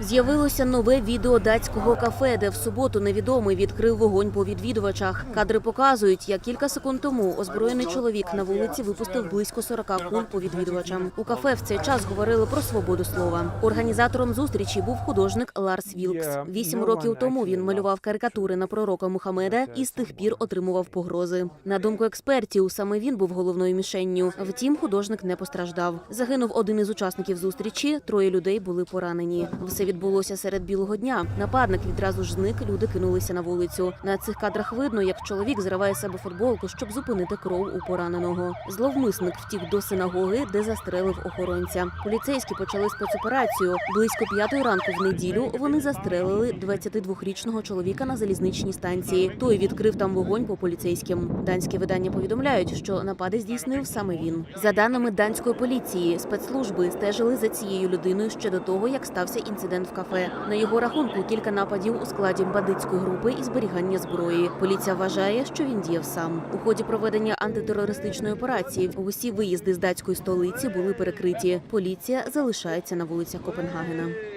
З'явилося нове відео датського кафе, де в суботу невідомий відкрив вогонь по відвідувачах. Кадри показують, як кілька секунд тому озброєний чоловік на вулиці випустив близько 40 куль по відвідувачам. У кафе в цей час говорили про свободу слова. Організатором зустрічі був художник Ларс Вілкс. Вісім років тому він малював карикатури на пророка Мухаммеда і з тих пір отримував погрози. На думку експертів, саме він був головною мішенню. Втім, художник не постраждав. Загинув один із учасників зустрічі. Троє людей були поранені. Все відбулося серед білого дня. Нападник відразу ж зник. Люди кинулися на вулицю. На цих кадрах видно, як чоловік зриває себе футболку, щоб зупинити кров у пораненого. Зловмисник втік до синагоги, де застрелив охоронця. Поліцейські почали спецоперацію. Близько п'ятої ранку в неділю вони застрелили 22-річного чоловіка на залізничній станції. Той відкрив там вогонь по поліцейським. Данські видання повідомляють, що напади здійснив саме він. За даними данської поліції, спецслужби стежили за цією людиною ще до того, як стався інцидент в кафе. На його рахунку кілька нападів у складі бандитської групи і зберігання зброї. Поліція вважає, що він діяв сам. У ході проведення антитерористичної операції усі виїзди з датської столиці були перекриті. Поліція залишається на вулицях Копенгагена.